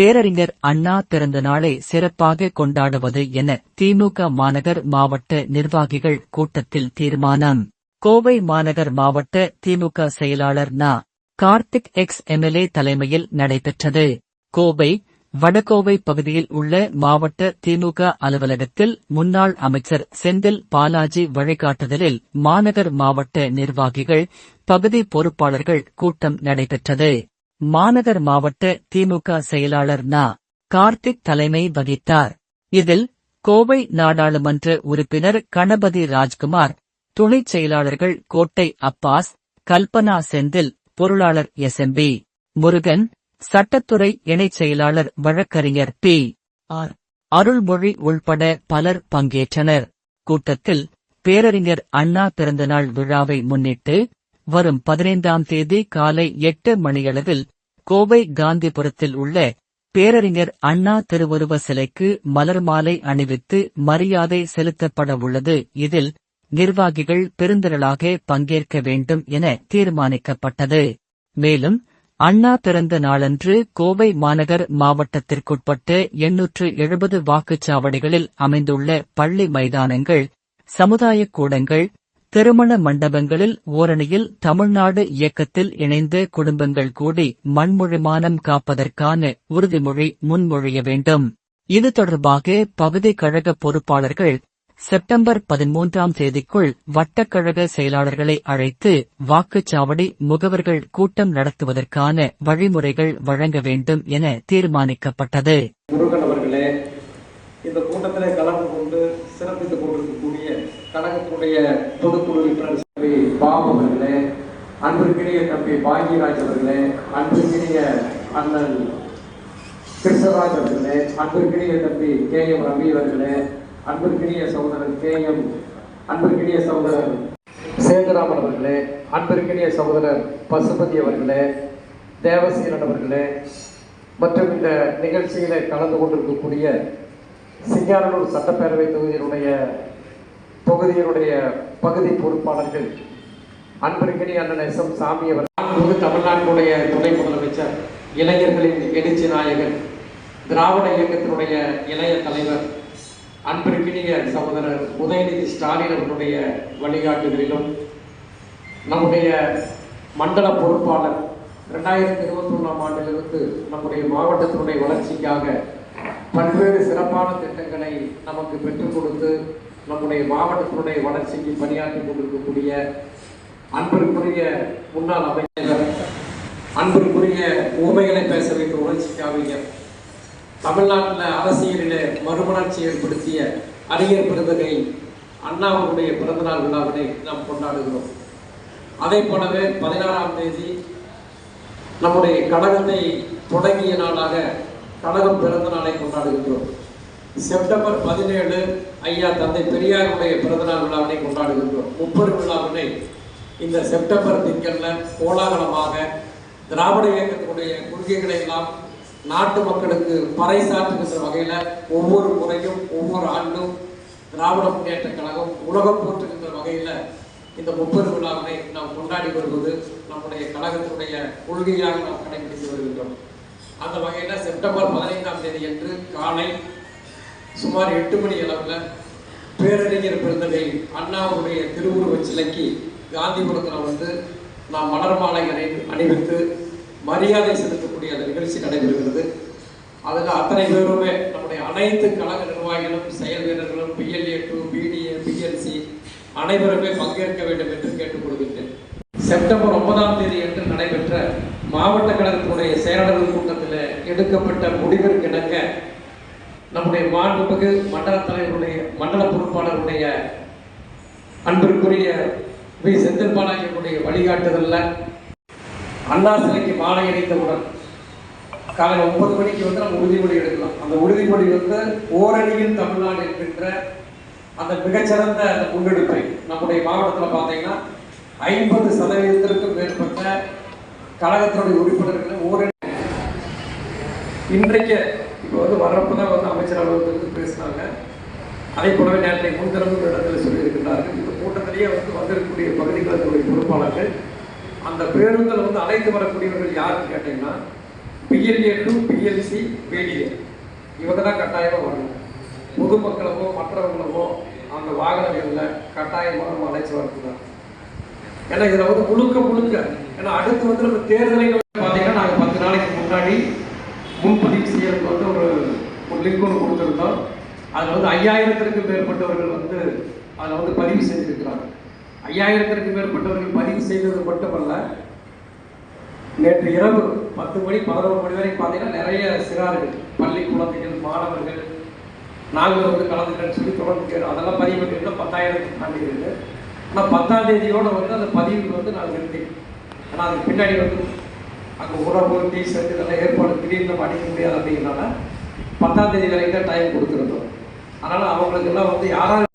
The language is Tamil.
பேரறிஞர் அண்ணா பிறந்த நாளை சிறப்பாக கொண்டாடுவது என திமுக மாநகர் மாவட்ட நிர்வாகிகள் கூட்டத்தில் தீர்மானம். கோவை மாநகர் மாவட்ட திமுக செயலாளர் நா. கார்த்திக் எக்ஸ் எம்எல்ஏ தலைமையில் நடைபெற்றது. கோவை வடகோவை பகுதியில் உள்ள மாவட்ட திமுக அலுவலகத்தில் முன்னாள் அமைச்சர் செந்தில் பாலாஜி வழிகாட்டுதலில் மாநகர் மாவட்ட நிர்வாகிகள் பகுதி பொறுப்பாளர்கள் கூட்டம் நடைபெற்றது. மாநகர் மாவட்ட திமுக செயலாளர் நா. கார்த்திக் தலைமை வகித்தார். இதில் கோவை நாடாளுமன்ற உறுப்பினர் கணபதி ராஜ்குமார் துணைச் செயலாளர்கள் கோட்டை அப்பாஸ் கல்பனா செந்தில் பொருளாளர் எஸ். எம்பி முருகன் சட்டத்துறை இணைச் செயலாளர் வழக்கறிஞர் பி. ஆர். அருள்மொழி உள்பட பலர் பங்கேற்றனர். கூட்டத்தில் பேரறிஞர் அண்ணா பிறந்தநாள் விழாவை முன்னிட்டு வரும் பதினைந்தாம் தேதி காலை எட்டு மணியளவில் கோவை காந்திபுரத்தில் உள்ள பேரறிஞர் அண்ணா திருவுருவ சிலைக்கு மலர் மாலை அணிவித்து மரியாதை செலுத்தப்பட உள்ளது. இதில் நிர்வாகிகள் பெருந்திரளாக பங்கேற்க வேண்டும் என தீர்மானிக்கப்பட்டது. மேலும் அண்ணா பிறந்த நாளன்று கோவை மாநகர் மாவட்டத்திற்குட்பட்ட எண்ணூற்று எழுபது வாக்குச்சாவடிகளில் அமைந்துள்ள பள்ளி மைதானங்கள் சமுதாயக் கூடங்கள் திருமண மண்டபங்களில் ஓரணியில் தமிழ்நாடு இயக்கத்தில் இணைந்த குடும்பங்கள் கூடி மண்மொழிமானம் காப்பதற்கான உறுதிமொழி முன்மொழிய வேண்டும். இது தொடர்பாக பகுதி கழக பொறுப்பாளர்கள் செப்டம்பர் பதிமூன்றாம் தேதிக்குள் வட்டக்கழக செயலாளர்களை அழைத்து வாக்குச்சாவடி முகவர்கள் கூட்டம் நடத்துவதற்கான வழிமுறைகள் வழங்க வேண்டும் என தீர்மானிக்கப்பட்டது முருகன் அவர்களே இந்த கூட்டத்தில் கலந்து கொண்டு சிறப்பித்துக் கொண்டிருக்கக்கூடிய நம்முடைய பொதுக்குழு உறுப்பினர் ஸ்ரீ பாபு அவர்களே அன்பிற்கினிய தம்பி பாக்யராஜ் அவர்களே அன்பிற்கினிய அண்ணன் கிருஷ்ணராஜ் அவர்களே அன்பிற்கினிய தம்பி கே எம் ரவி அவர்களே அன்பிற்கினிய சகோதரர் கே எம் அன்பிற்கினிய சகோதரர் சேதுராமன் அவர்களே அன்பிற்கினிய சகோதரர் பசுபதி அவர்களே தேவசீலன் அவர்களே மற்றும் இந்த நிகழ்ச்சியில் கலந்து கொண்டிருக்கக்கூடிய சிங்காரனூர் சட்டப்பேரவை தொகுதியினுடைய தொகுதியினுடைய பகுதி பொறுப்பாளர்கள் அன்பிற்கினி அண்ணன் எஸ் எம் சாமி அவர் மாண்புமிகு தமிழ்நாட்டினுடைய துணை முதலமைச்சர் இளைஞர்களின் எழுச்சி நாயகன் திராவிட இயக்கத்தினுடைய இளைய தலைவர் அன்பிற்கினிய சகோதரர் உதயநிதி ஸ்டாலின் அவர்களுடைய வழிகாட்டுதலிலும் நம்முடைய மண்டல பொறுப்பாளர் ரெண்டாயிரத்தி இருபத்தி ஒன்றாம் ஆண்டிலிருந்து நம்முடைய மாவட்டத்தினுடைய வளர்ச்சிக்காக பல்வேறு சிறப்பான திட்டங்களை நமக்கு பெற்றுக் கொடுத்து நம்முடைய மாவட்டத்தினுடைய வளர்ச்சிக்கு பணியாற்றி கொண்டிருக்கக்கூடிய அன்பிற்குரிய முன்னாள் அமைச்சர் அன்பிற்குரிய உண்மைகளை பேச வைத்த உணர்ச்சி காவியர் தமிழ்நாட்டில் அரசியலில் மறுமலர்ச்சி ஏற்படுத்திய அறிஞர் பெருந்தகை அண்ணாவுடைய பிறந்தநாள் விழாவினை நாம் கொண்டாடுகிறோம். அதே போலவே பதினாறாம் தேதி நம்முடைய கழகத்தை தொடங்கிய நாளாக கழகம் பிறந்த நாளை கொண்டாடுகின்றோம். செப்டம்பர் பதினேழு ஐயா தந்தை பெரியாருடைய பிறந்தநாள் விழாவினை கொண்டாடுகின்றோம். முப்பெரு விழாவினை இந்த செப்டம்பர் திங்கள்ல கோலாகலமாக திராவிட இயக்கத்தினுடைய கொள்கைகளை எல்லாம் நாட்டு மக்களுக்கு பறைசாற்றுகின்ற வகையில் ஒவ்வொரு முறையும் ஒவ்வொரு ஆண்டும் திராவிட முன்னேற்ற கழகம் உலகம் போற்றுகின்ற வகையில் இந்த முப்பது விழாவினை நாம் கொண்டாடி வருவது நம்முடைய கழகத்தினுடைய கொள்கையாக நாம் கடைபிடித்து வருகின்றோம். அந்த வகையில் செப்டம்பர் பதினைந்தாம் தேதி அன்று காலை சுமார் எட்டு மணி அளவில் பேரறிஞர் பெருந்தகை அண்ணாவுடைய திருவுருவச் சிலைக்கு காந்திபுரத்தில் வந்து நாம் மலர் மாலை அணி அணிவித்து மரியாதை செலுத்தக்கூடிய அந்த நிகழ்ச்சி நடைபெறுகிறது. அதில் அத்தனை பேருமே நம்முடைய அனைத்து கழக நிர்வாகிகளும் செயல் வீரர்களும் பிஎல்ஏ டூ பிடிஏ பிஎல்சி அனைவருமே பங்கேற்க வேண்டும் என்று கேட்டுக்கொள்கின்றேன். செப்டம்பர் ஒன்பதாம் தேதி என்று நடைபெற்ற மாவட்ட கழகத்தினுடைய செயலாளர்கள் கூட்டத்தில் எடுக்கப்பட்ட முடிவிற்கிணங்க நம்முடைய மாண்புமிகு மண்டல தலைவருடைய மண்டல பொறுப்பாளருடைய அன்பிற்குரிய வி. செந்தில் வழிகாட்டுதல்ல அண்ணா சிலைக்கு மாலை அணிந்தவுடன் காலை ஒன்பது மணிக்கு வந்து நம்ம உறுதிமொழி எடுக்கலாம். அந்த உறுதிமொழி வந்து ஓரணியில் தமிழ்நாடு என்கின்ற அந்த மிகச்சிறந்த அந்த முன்னெடுப்பை நம்முடைய மாவட்டத்தில் பார்த்தீங்கன்னா ஐம்பது சதவீதத்திற்கும் மேற்பட்ட கழகத்தினுடைய உறுப்பினர்கள் ஓரணி இன்றைக்கு இப்போ வந்து வர்றப்போ தான் வந்து பேசினாங்க அதே போலவே நேற்றை முன்தினம் ஒரு இடத்துல சொல்லியிருக்கிறார்கள் இந்த கூட்டத்திலேயே வந்து வந்திருக்கக்கூடிய பகுதிகளுடைய பொறுப்பாளர்கள் அந்த பேருந்தில் வந்து அழைத்து வரக்கூடியவர்கள் யாருன்னு கேட்டீங்கன்னா பிஎல்ஏ டு பிஎல்சி பிடிஏ இவங்க தான் கட்டாயமாக வரணும். பொதுமக்களவோ மற்றவங்களவோ அந்த வாகனங்களில் கட்டாயமாக நம்ம அழைச்சி வரக்கூடாது. ஏன்னா இதில் வந்து முழுக்க முழுக்க ஏன்னா அடுத்து வந்து நம்ம தேர்தலை பார்த்தீங்கன்னா நாங்கள் பத்து நாளைக்கு முன்னாடி முன்பதிவு செய்யறதுக்கு வந்து ஒரு ஒரு லிங்க் ஒன்று கொடுத்துருந்தோம். அதில் வந்து ஐயாயிரத்திற்கும் மேற்பட்டவர்கள் வந்து அதில் வந்து பதிவு செஞ்சிருக்கிறாங்க ஐயாயிரத்திற்கும் மேற்பட்டவர்கள் பதிவு செய்தது மட்டுமல்ல நேற்று இரவு பத்து மணி பதினோரு மணி வரைக்கும் பார்த்தீங்கன்னா நிறைய சிறார்கள் பள்ளி குழந்தைகள் மாணவர்கள் நாங்கள் வந்து கலந்துக்கிறேன்னு சொல்லி தொடர்ந்து கேட்டோம் அதெல்லாம் பதிவு பண்ணியிருந்தோம். பத்தாயிரத்துக்கு தாண்டி இருக்குது ஆனால் பத்தாம் தேதியோடு வந்து அந்த பதிவு வந்து நான் நிறுத்தி ஆனால் அதுக்கு பின்னாடி வந்து அங்கே உணவு டீ ஷர்ட் இதெல்லாம் ஏற்பாடு திடீர்னு நம்ம அடிக்க முடியாது அப்படிங்கிறனால பத்தாம் தேதி வரைக்கும் தான் டைம் கொடுத்துருந்தோம். அதனால் அவங்களுக்கெல்லாம் வந்து யாராவது